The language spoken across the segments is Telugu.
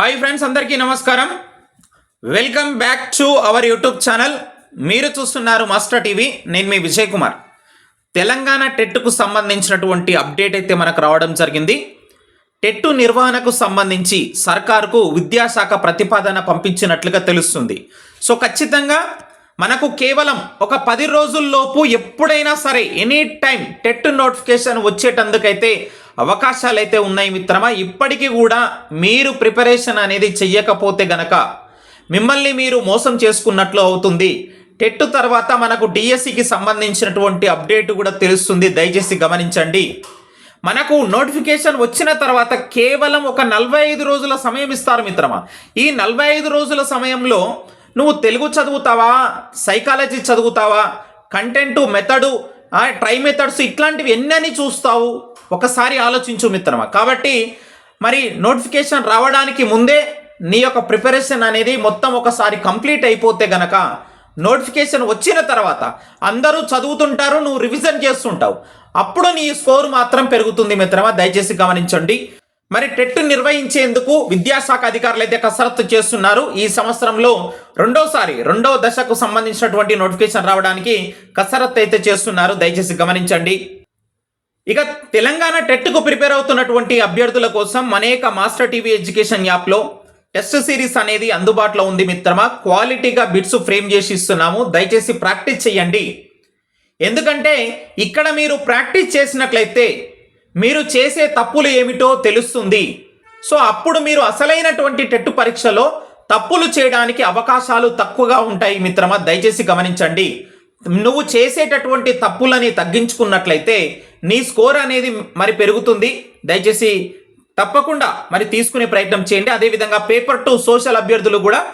హాయ్ ఫ్రెండ్స్ అందరికీ నమస్కారం. Welcome back to our YouTube channel మీరు చూస్తున్నారు మాస్టర్ టీవీ నేను మీ విజయ్ కుమార్ తెలంగాణ టెట్కు సంబంధించినటువంటి అప్డేట్ అయితే మనకు రావడం జరిగింది. టెట్టు నిర్వహణకు సంబంధించి సర్కార్కు విద్యాశాఖ ప్రతిపాదన పంపించినట్లుగా తెలుస్తుంది. సో ఖచ్చితంగా మనకు కేవలం ఒక పది రోజుల్లోపు ఎప్పుడైనా సరే ఎనీ టైం టెట్ నోటిఫికేషన్ వచ్చేటందుకైతే అవకాశాలు అయితే ఉన్నాయి మిత్రమా. ఇప్పటికీ కూడా మీరు ప్రిపరేషన్ అనేది చెయ్యకపోతే గనక మిమ్మల్ని మీరు మోసం చేసుకున్నట్లు అవుతుంది. టెట్ తర్వాత మనకు డిఎస్సికి సంబంధించినటువంటి అప్డేట్ కూడా తెలుస్తుంది. దయచేసి గమనించండి. మనకు నోటిఫికేషన్ వచ్చిన తర్వాత కేవలం ఒక నలభై ఐదు రోజుల సమయం ఇస్తారు మిత్రమా. ఈ నలభై ఐదు రోజుల సమయంలో నువ్వు తెలుగు చదువుతావా? సైకాలజీ చదువుతావా? కంటెంట్ మెథడు ట్రై మెథడ్స్ ఇట్లాంటివి ఎన్నని చూస్తావు? ఒకసారి ఆలోచించు మిత్రమా. కాబట్టి మరి నోటిఫికేషన్ రావడానికి ముందే నీ యొక్క ప్రిపరేషన్ అనేది మొత్తం ఒకసారి కంప్లీట్ అయిపోతే గనక నోటిఫికేషన్ వచ్చిన తర్వాత అందరూ చదువుతుంటారు నువ్వు రివిజన్ చేస్తుంటావు. అప్పుడు నీ స్కోర్ మాత్రం పెరుగుతుంది మిత్రమా. దయచేసి గమనించండి. మరి టెట్ నిర్వహించేందుకు విద్యాశాఖ అధికారులు అయితే కసరత్తు చేస్తున్నారు. ఈ సంవత్సరంలో రెండోసారి రెండో దశకు సంబంధించినటువంటి నోటిఫికేషన్ రావడానికి కసరత్తు అయితే చేస్తున్నారు. దయచేసి గమనించండి. ఇక తెలంగాణ టెట్కు ప్రిపేర్ అవుతున్నటువంటి అభ్యర్థుల కోసం అనేక మాస్టర్ టీవీ ఎడ్యుకేషన్ యాప్లో టెస్ట్ సిరీస్ అనేది అందుబాటులో ఉంది మిత్రమా. క్వాలిటీగా బిట్స్ ఫ్రేమ్ చేసి ఇస్తున్నాము. దయచేసి ప్రాక్టీస్ చేయండి ఎందుకంటే ఇక్కడ మీరు ప్రాక్టీస్ చేసినట్లయితే మీరు చేసే తప్పులు ఏమిటో తెలుస్తుంది. సో అప్పుడు మీరు అసలైనటువంటి టెట్టు పరీక్షలో తప్పులు చేయడానికి అవకాశాలు తక్కువగా ఉంటాయి మిత్రమా. దయచేసి గమనించండి. నువ్వు చేసేటటువంటి తప్పులని తగ్గించుకున్నట్లయితే నీ స్కోర్ అనేది మరి పెరుగుతుంది. దయచేసి తప్పకుండా మరి తీసుకునే ప్రయత్నం చేయండి. అదేవిధంగా పేపర్ టు సోషల్ అభ్యర్థులు కూడా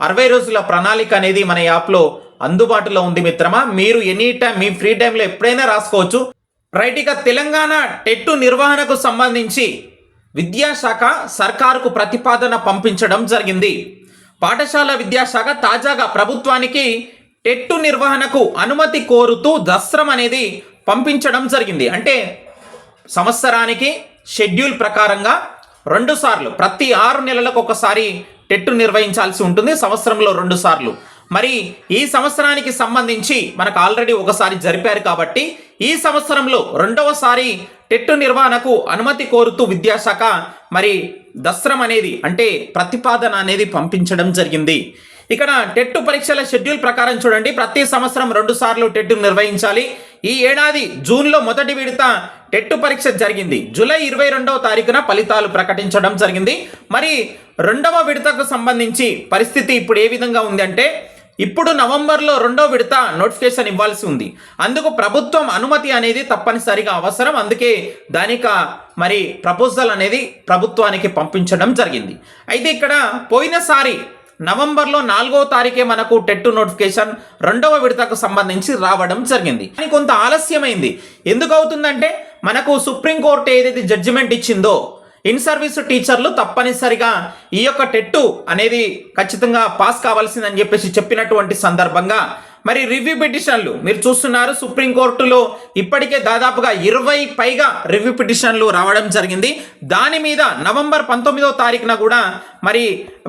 అరవై రోజుల ప్రణాళిక అనేది మన యాప్లో అందుబాటులో ఉంది మిత్రమా. మీరు ఎనీ టైం మీ ఫ్రీ టైంలో ఎప్పుడైనా రాసుకోవచ్చు. రైట్ ఇక తెలంగాణ టెట్టు నిర్వహణకు సంబంధించి విద్యాశాఖ సర్కారుకు ప్రతిపాదన పంపించడం జరిగింది. పాఠశాల విద్యాశాఖ తాజాగా ప్రభుత్వానికి టెట్టు నిర్వహణకు అనుమతి కోరుతూ దస్త్రం అనేది పంపించడం జరిగింది. అంటే సంవత్సరానికి షెడ్యూల్ ప్రకారంగా రెండు సార్లు ప్రతి ఆరు నెలలకు ఒకసారి టెట్టు నిర్వహించాల్సి ఉంటుంది. సంవత్సరంలో రెండు సార్లు. మరి ఈ సంవత్సరానికి సంబంధించి మనకు ఆల్రెడీ ఒకసారి జరిపారు కాబట్టి ఈ సంవత్సరంలో రెండవసారి టెట్టు నిర్వహణకు అనుమతి కోరుతూ విద్యాశాఖ మరి దస్త్రం అనేది అంటే ప్రతిపాదన అనేది పంపించడం జరిగింది. ఇక్కడ టెట్టు పరీక్షల షెడ్యూల్ ప్రకారం చూడండి. ప్రతి సంవత్సరం రెండు సార్లు టెట్టు నిర్వహించాలి. ఈ ఏడాది జూన్లో మొదటి విడత టెట్టు పరీక్ష జరిగింది. జూలై ఇరవై రెండవ తారీఖున ఫలితాలు ప్రకటించడం జరిగింది. మరి రెండవ విడతకు సంబంధించి పరిస్థితి ఇప్పుడు ఏ విధంగా ఉంది అంటే ఇప్పుడు నవంబర్లో రెండో విడత నోటిఫికేషన్ ఇవ్వాల్సి ఉంది. అందుకు ప్రభుత్వం అనుమతి అనేది తప్పనిసరిగా అవసరం. అందుకే దానిక మరి ప్రపోజల్ అనేది ప్రభుత్వానికి పంపించడం జరిగింది. అయితే ఇక్కడ పోయినసారి నవంబర్లో నాలుగో తారీఖే మనకు టెట్ నోటిఫికేషన్ రెండవ విడతకు సంబంధించి రావడం జరిగింది. కానీ కొంత ఆలస్యమైంది. ఎందుకు అవుతుందంటే మనకు సుప్రీంకోర్టు ఏదైతే జడ్జిమెంట్ ఇచ్చిందో ఇన్ సర్వీస్ టీచర్లు తప్పనిసరిగా ఈ యొక్క టెట్టు అనేది ఖచ్చితంగా పాస్ కావాల్సిందని చెప్పేసి చెప్పినటువంటి సందర్భంగా మరి రివ్యూ పిటిషన్లు మీరు చూస్తున్నారు సుప్రీంకోర్టులో ఇప్పటికే దాదాపుగా ఇరవై పైగా రివ్యూ పిటిషన్లు రావడం జరిగింది. దాని మీద నవంబర్ పంతొమ్మిదో తారీఖున కూడా మరి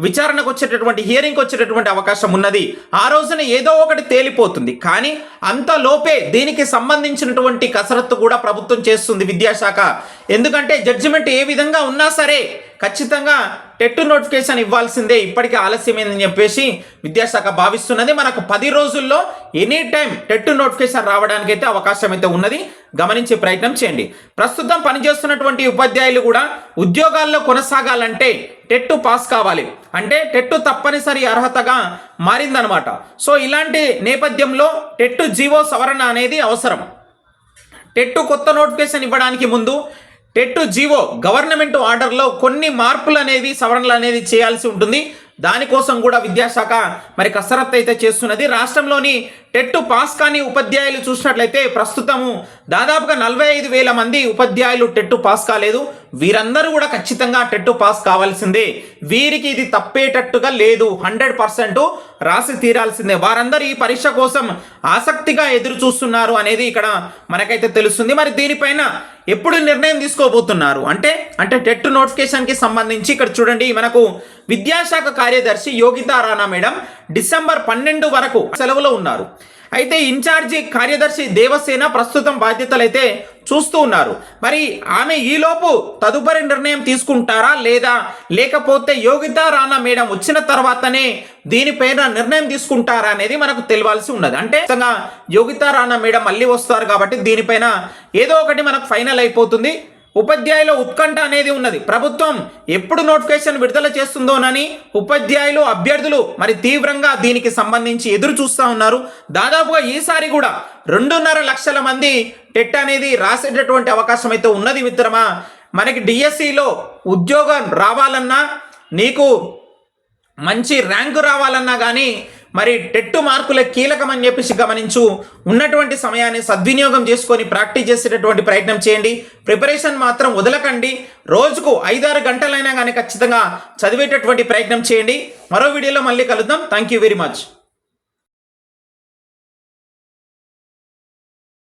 విచారణకు వచ్చేటటువంటి హియరింగ్కి వచ్చేటటువంటి అవకాశం ఉన్నది. ఆ రోజున ఏదో ఒకటి తేలిపోతుంది. కానీ అంత లోపే దీనికి సంబంధించినటువంటి కసరత్తు కూడా ప్రభుత్వం చేస్తుంది విద్యాశాఖ. ఎందుకంటే జడ్జిమెంట్ ఏ విధంగా ఉన్నా సరే ఖచ్చితంగా టెట్ నోటిఫికేషన్ ఇవ్వాల్సిందే. ఇప్పటికే ఆలస్యమైందని చెప్పేసి విద్యాశాఖ భావిస్తున్నది. మనకు పది రోజుల్లో ఎనీ టైం టెట్ నోటిఫికేషన్ రావడానికి అయితే అవకాశం అయితే ఉన్నది. గమనించే ప్రయత్నం చేయండి. ప్రస్తుతం పనిచేస్తున్నటువంటి ఉపాధ్యాయులు కూడా ఉద్యోగాల్లో కొనసాగాలంటే టెట్టు పాస్ కావాలి. అంటే టెట్టు తప్పనిసరి అర్హతగా మారిందనమాట. సో ఇలాంటి నేపథ్యంలో టెట్టు జీవో సవరణ అనేది అవసరం. టెట్టు కొత్త నోటిఫికేషన్ ఇవ్వడానికి ముందు టెట్టు జీవో గవర్నమెంట్ ఆర్డర్లో కొన్ని మార్పులు అనేవి సవరణలు అనేది చేయాల్సి ఉంటుంది. దానికోసం కూడా విద్యాశాఖ మరి కసరత్తు అయితే చేస్తున్నది. రాష్ట్రంలోని టెట్ పాస్ కాని ఉపాధ్యాయులు చూసినట్లయితే ప్రస్తుతము దాదాపుగా నలభై ఐదు వేల మంది ఉపాధ్యాయులు టెట్ పాస్ కాలేదు. వీరందరూ కూడా ఖచ్చితంగా టెట్ పాస్ కావాల్సిందే. వీరికి ఇది తప్పేటట్టుగా లేదు. హండ్రెడ్ పర్సెంట్ రాసి తీరాల్సిందే. వారందరూ ఈ పరీక్ష కోసం ఆసక్తిగా ఎదురు చూస్తున్నారు అనేది ఇక్కడ మనకైతే తెలుస్తుంది. మరి దీనిపైన ఎప్పుడు నిర్ణయం తీసుకోబోతున్నారు? అంటే అంటే టెట్ నోటిఫికేషన్కి సంబంధించి ఇక్కడ చూడండి మనకు విద్యాశాఖ కార్యదర్శి యోగితా రాణా మేడం డిసెంబర్ పన్నెండు వరకు సెలవులో ఉన్నారు. అయితే ఇన్ఛార్జి కార్యదర్శి దేవసేన ప్రస్తుతం బాధ్యతలు అయితే చూస్తూ ఉన్నారు. మరి ఆమె ఈలోపు తదుపరి నిర్ణయం తీసుకుంటారా లేదా? లేకపోతే యోగితా రానా మేడం వచ్చిన తర్వాతనే దీనిపైన నిర్ణయం తీసుకుంటారా అనేది మనకు తెలియాల్సి ఉన్నది. అంటే ఖచ్చితంగా యోగితా రానా మేడం మళ్ళీ వస్తారు కాబట్టి దీనిపైన ఏదో ఒకటి మనకు ఫైనల్ అయిపోతుంది. ఉపాధ్యాయుల ఉత్కంఠ అనేది ఉన్నది. ప్రభుత్వం ఎప్పుడు నోటిఫికేషన్ విడుదల చేస్తుందోనని ఉపాధ్యాయులు అభ్యర్థులు మరి తీవ్రంగా దీనికి సంబంధించి ఎదురు చూస్తూ ఉన్నారు. దాదాపుగా ఈసారి కూడా రెండున్నర లక్షల మంది టెట్ అనేది రాసేటటువంటి అవకాశం అయితే ఉన్నది మిత్రమా? మనకి డిఎస్సిలో ఉద్యోగం రావాలన్నా నీకు మంచి ర్యాంకు రావాలన్నా కానీ మరి టెట్టు మార్కులే కీలకమని చెప్పేసి గమనించు. ఉన్నటువంటి సమయాన్ని సద్వినియోగం చేసుకొని ప్రాక్టీస్ చేసేటటువంటి ప్రయత్నం చేయండి. ప్రిపరేషన్ మాత్రం వదలకండి. రోజుకు ఐదారు గంటలైనా కానీ ఖచ్చితంగా చదివేటటువంటి ప్రయత్నం చేయండి. మరో వీడియోలో మళ్ళీ కలుద్దాం. Thank you very much